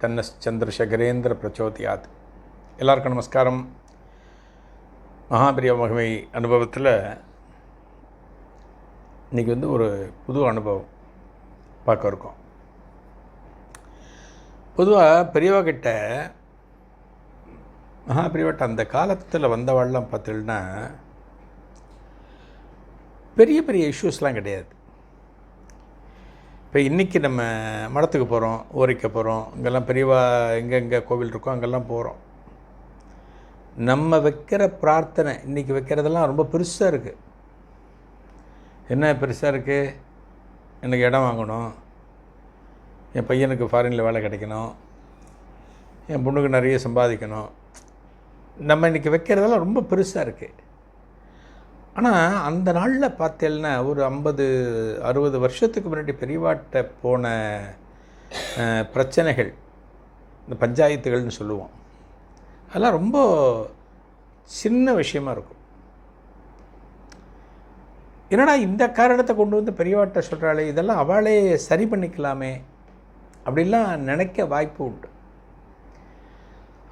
தன்னஸ் சந்திரசேகரேந்திர பிரச்சோதியாத். எல்லாருக்கும் நமஸ்காரம். மகாபிரிய மகிமை அனுபவத்தில் இன்றைக்கி வந்து ஒரு புது அனுபவம் பார்க்க இருக்கோம். பொதுவாக பெரியவா கிட்ட அந்த காலத்தில் வந்தவாள்லாம் பார்த்தீங்கன்னா பெரிய பெரிய இஷ்யூஸ்லாம் கிடையாது. இப்போ இன்றைக்கி நம்ம மடத்துக்கு போகிறோம் ஓரிக்க போகிறோம் இங்கெல்லாம் பெரியவா எங்கெங்கே கோவில் இருக்கோ அங்கெல்லாம் போகிறோம். நம்ம வைக்கிற பிரார்த்தனை இன்றைக்கி வைக்கிறதெல்லாம் ரொம்ப பெருசாக இருக்குது. என்ன பெருசாக இருக்குது? எனக்கு இடம் வாங்கணும் என் பையனுக்கு ஃபாரினில் வேலை கிடைக்கணும் என் பொண்ணுக்கு நிறைய சம்பாதிக்கணும். நம்ம இன்றைக்கி வைக்கிறதெல்லாம் ரொம்ப பெருசாக இருக்குது. ஆனால் அந்த நாளில் பார்த்தேன்னா ஒரு ஐம்பது அறுபது வருஷத்துக்கு முன்னாடி பெரியவாட்ட போன பிரச்சனைகள் இந்த பஞ்சாயத்துகள்னு சொல்லுவோம். அதெல்லாம் ரொம்ப சின்ன விஷயமா இருக்கும். என்னடா இந்த காரணத்தை கொண்டு வந்து பெரியவாட்ட சொல்கிறாளே இதெல்லாம் அவளே சரி பண்ணிக்கலாமே அப்படிலாம் நினைக்க வாய்ப்பு உண்டு.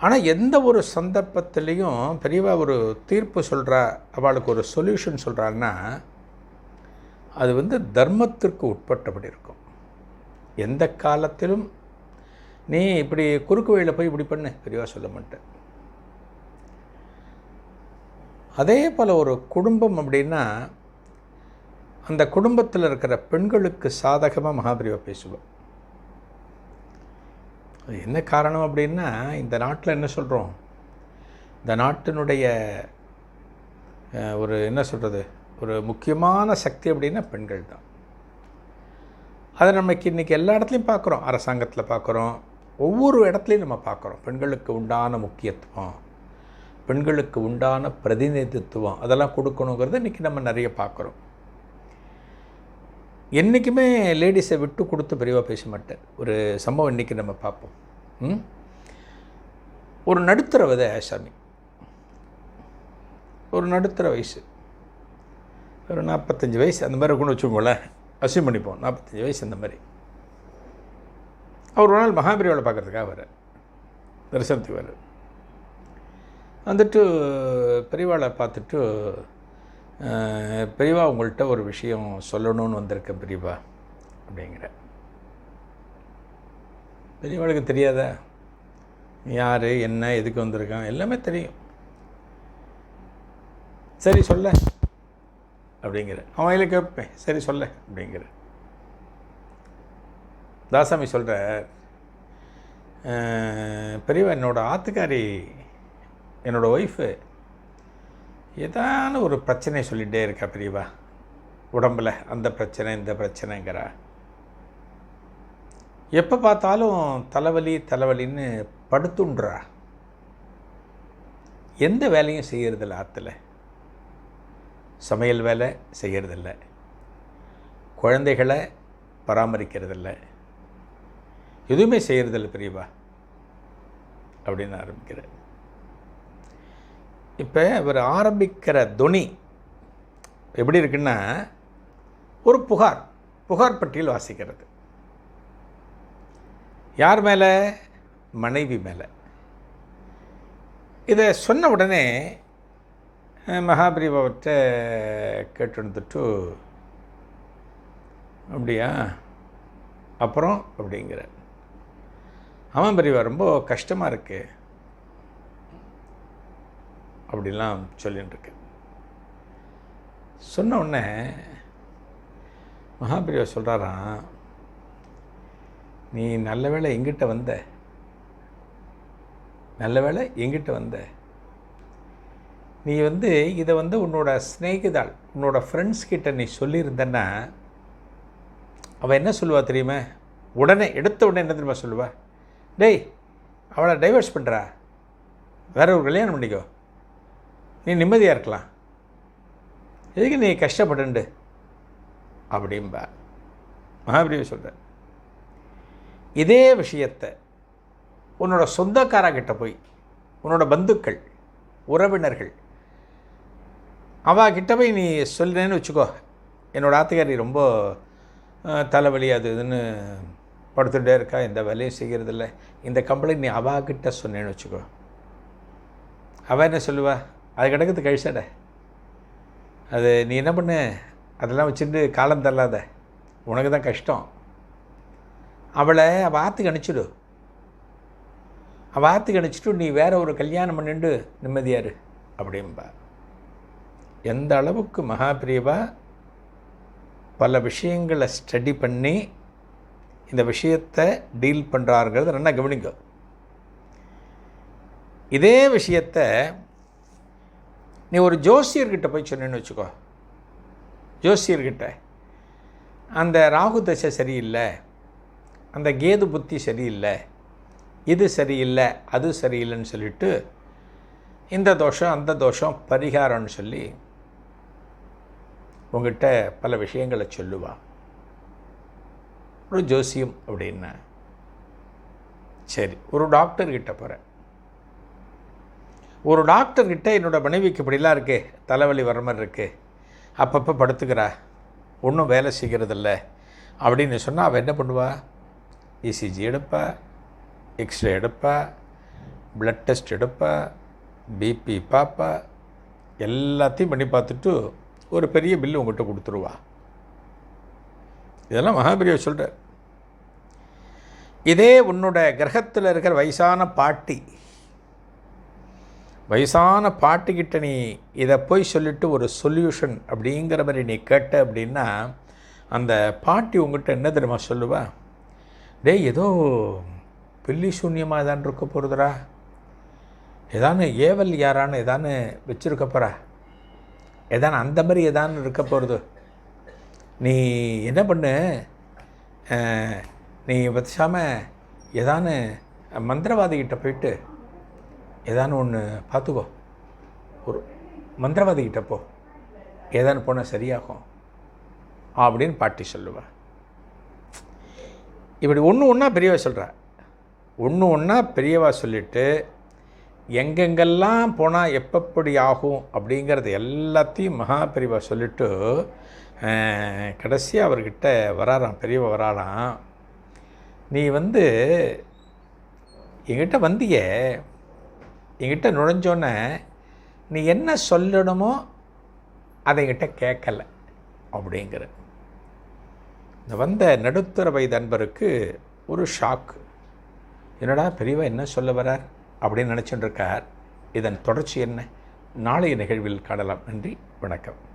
ஆனால் எந்த ஒரு சந்தர்ப்பத்துலேயும் பெரியவா ஒரு தீர்ப்பு சொல்கிறா அவளுக்கு ஒரு சொல்யூஷன் சொல்கிறான்னா அது வந்து தர்மத்திற்கு உட்பட்டபடி இருக்கும். எந்த காலத்திலும் நீ இப்படி குறுக்கு வழியில் போய் இப்படி பண்ணு பெரியவா சொல்ல மாட்டேன் அதே போல் ஒரு குடும்பம் அப்படின்னா அந்த குடும்பத்தில் இருக்கிற பெண்களுக்கு சாதகமாக மகாபிரிவா பேசுவோம் என்ன காரணம் அப்படின்னா இந்த நாட்டில் என்ன சொல்கிறோம் இந்த நாட்டினுடைய ஒரு என்ன சொல்கிறது ஒரு முக்கியமான சக்தி அப்படின்னா பெண்கள் தான். அதை நமக்கு இன்றைக்கி எல்லா இடத்துலையும் பார்க்குறோம் அரசாங்கத்தில் பார்க்குறோம் ஒவ்வொரு இடத்துலையும் நம்ம பார்க்குறோம் பெண்களுக்கு உண்டான முக்கியத்துவம் பெண்களுக்கு உண்டான பிரதிநிதித்துவம் அதெல்லாம் கொடுக்கணுங்கிறத இன்றைக்கி நம்ம நிறைய பார்க்குறோம் என்றைக்குமே லேடிஸை விட்டு கொடுத்து பெரியவா பேச மாட்டார் ஒரு சம்பவம் இன்றைக்கி நம்ம பார்ப்போம். ம்? ஒரு நடுத்தர வித சாமி ஒரு நடுத்தர வயசு. ஒரு நாற்பத்தஞ்சு வயசு அந்த மாதிரி இருக்குன்னு வச்சுக்கோங்களேன். அசியம் பண்ணிப்போம். நாற்பத்தஞ்சு வயசு அந்த மாதிரி. அவர் ஒரு நாள் மகாபெரிவாளை பார்க்குறதுக்காக வர தரிசனத்துக்கு வர வந்துட்டு பெரியவாளை பார்த்துட்டு பெரியவா உங்கள்கிட்ட ஒரு விஷயம் சொல்லணும்னு வந்திருக்கேன் பெரியவா அப்படிங்கிற. பெரியவாளுக்கு தெரியாதா? யார் என்ன எதுக்கு வந்திருக்கான்? எல்லாமே தெரியும். சரி சொல்ல அப்படிங்கிற. அவன் கேட்பேன் சரி சொல்ல அப்படிங்கிற. தாசாமி சொல்கிற பெரியவா என்னோட ஆத்துக்காரி என்னோடய ஒய்ஃபு ஏதான ஒரு பிரச்சனை சொல்லிகிட்டே இருக்கா பெரியவா உடம்பில் அந்த பிரச்சனை இந்த பிரச்சனைங்கிறா. எப்போ பார்த்தாலும் தலைவலி தலைவலின்னு படுத்துன்றா? எந்த வேலையும் செய்கிறதில்ல ஆற்றுல சமையல் வேலை செய்யறதில்ல. குழந்தைகளை பராமரிக்கிறதில்ல. எதுவுமே செய்கிறதில்ல பெரியவா அப்படின்னு ஆரம்பிக்கிறேன். இப்போ இவர் ஆரம்பிக்கிற துணி எப்படி இருக்குன்னா ஒரு புகார் புகார் பட்டியல் வாசிக்கிறது. யார் மேலே? மனைவி மேலே. இதை சொன்ன உடனே அஹ், கேட்டுட்டு அப்படியா? அப்புறம்? அப்படிங்கிற அவன் பெரியவா ரொம்ப கஷ்டமாக இருக்குது அப்படிலாம் சொல்லிட்டுருக்கு சொன்ன உடனே மகாபிரியா சொல்கிறாராம் நீ நல்ல வேளை எங்கிட்ட வந்த? நல்ல வேளை எங்கிட்ட வந்த? நீ வந்து இதை வந்து உன்னோட ஸ்நேகிதாள் உன்னோட ஃப்ரெண்ட்ஸ் கிட்ட நீ சொல்லியிருந்தன்னா அவள் என்ன சொல்லுவா தெரியுமா? உடனே எடுத்த உடனே என்ன தெரியுமா சொல்லுவா? டேய் அவளை டைவர்ஸ் பண்ணுறா வேற ஒரு கல்யாணம் பண்ணிக்கோ. நீ நிம்மதியாக இருக்கலாம். எதுக்கு நீ கஷ்டப்பட்டுண்டு? அப்படிம்பா மகாபிரிவு சொல்கிற இதே விஷயத்தை உன்னோட சொந்தக்காரங்கிட்ட போய் உன்னோட பந்துக்கள் உறவினர்கள் அவகிட்ட போய் நீ சொல்லுறேன்னு வச்சுக்கோ. என்னோட ஆத்துக்காரி ரொம்ப தலைவலி அது இதுன்னு படுத்துகிட்டே இருக்கா. எந்த வேலையும் செய்கிறதில்ல இந்த கம்ப்ளைண்ட் நீ அவாகிட்ட சொன்னேன்னு வச்சுக்கோ. அவள் என்ன சொல்லுவா? அது கிடக்குது கழிச்சட. அது நீ என்ன பண்ணு? அதெல்லாம் வச்சுட்டு காலம் தள்ளாத. உனக்கு தான் கஷ்டம். அவளை அவள் ஆற்றுக்கு அனுப்பிச்சிடு. அவள் அனுப்பிச்சிட்டு நீ வேற ஒரு கல்யாணம் பண்ணிட்டு நிம்மதியாரு அப்படிம்பா. எந்த அளவுக்கு மகாபிரியவா? பல விஷயங்களை ஸ்டடி பண்ணி இந்த விஷயத்தை டீல் பண்ணுறாருங்கிறத நல்லா கவனிக்கும் இதே விஷயத்தை நீ ஒரு ஜோசியர்கிட்ட போய் சொன்னேன்னு வச்சுக்கோ. ஜோசியர்கிட்ட. அந்த ராகு தசை சரியில்லை. அந்த கேது புத்தி சரியில்லை. இது சரியில்லை அது சரியில்லைன்னு சொல்லிட்டு இந்த தோஷம் அந்த தோஷம் பரிகாரம்னு சொல்லி உங்ககிட்ட பல விஷயங்களை சொல்லுவா. ஒரு ஜோசியம் அப்படின்னா. சரி ஒரு டாக்டர்கிட்ட போகிறேன் ஒரு டாக்டர்கிட்ட என்னோடய மனைவிக்கு இப்படிலாம் இருக்கே தலைவலி வர மாதிரி இருக்குது அப்பப்போ படுத்துக்கிறா ஒன்றும் வேலை செய்கிறதில்ல அப்படின்னு சொன்னால் அவள் என்ன பண்ணுவா? இசிஜி எடுப்பா எக்ஸ்ரே எடுப்பா ப்ளட் டெஸ்ட் எடுப்பா பிபி பார்ப்பா எல்லாத்தையும் பண்ணி பார்த்துட்டு ஒரு பெரிய பில்லு உங்கள்கிட்ட கொடுத்துருவா. இதெல்லாம் மகாபிரியா சொல்கிறார் இதே உன்னோட கிரகத்தில் இருக்கிற வயசான பாட்டி வயசான பாட்டிக்கிட்ட நீ இதை போய் சொல்லிட்டு ஒரு சொல்யூஷன் அப்படிங்கிற மாதிரி நீ கேட்ட அப்படின்னா அந்த பாட்டி உங்கள்கிட்ட என்ன தெரியுமா சொல்லுவா? டேய் ஏதோ பில்லி சூன்யமாக தான் இருக்க போகிறதுடா ஏதானு ஏவல் யாரான்னு ஏதானு வச்சுருக்க போகிறா ஏதானு அந்த மாதிரி ஏதானு இருக்க போகிறது நீ என்ன பண்ணு? நீ பேசாமல் ஏதானு மந்திரவாதிகிட்ட போயிட்டு ஏதானு ஒன்று பார்த்துக்கோ. ஒரு மந்திரவாதிக்கிட்ட போ. ஏதானு போனால் சரியாகும். அப்படின்னு பாட்டி சொல்லுவேன் இப்படி ஒன்று ஒன்றா பெரியவா சொல்கிறா ஒன்று ஒன்றா பெரியவா சொல்லிட்டு எங்கெங்கெல்லாம் போனால் எப்பப்படி ஆகும்? அப்படிங்கிறது எல்லாத்தையும் மகா பெரியவா சொல்லிவிட்டு கடைசியாக அவர்கிட்ட வராராம் பெரியவா வராராம். நீ வந்து எங்கிட்ட வந்தியே என்கிட்ட நுழைஞ்சோன்னே நீ என்ன சொல்லணுமோ அதை என்கிட்ட கேட்கல அப்படிங்கிற இந்த வந்த நடுத்தர வயது அன்பருக்கு ஒரு ஷாக்கு. என்னடா பெரியவா என்ன சொல்ல வரார் அப்படின்னு நினச்சிட்டு இருக்கார். இதன் தொடர்ச்சி என்ன? நாளைய நிகழ்வில் காணலாம். நன்றி வணக்கம்.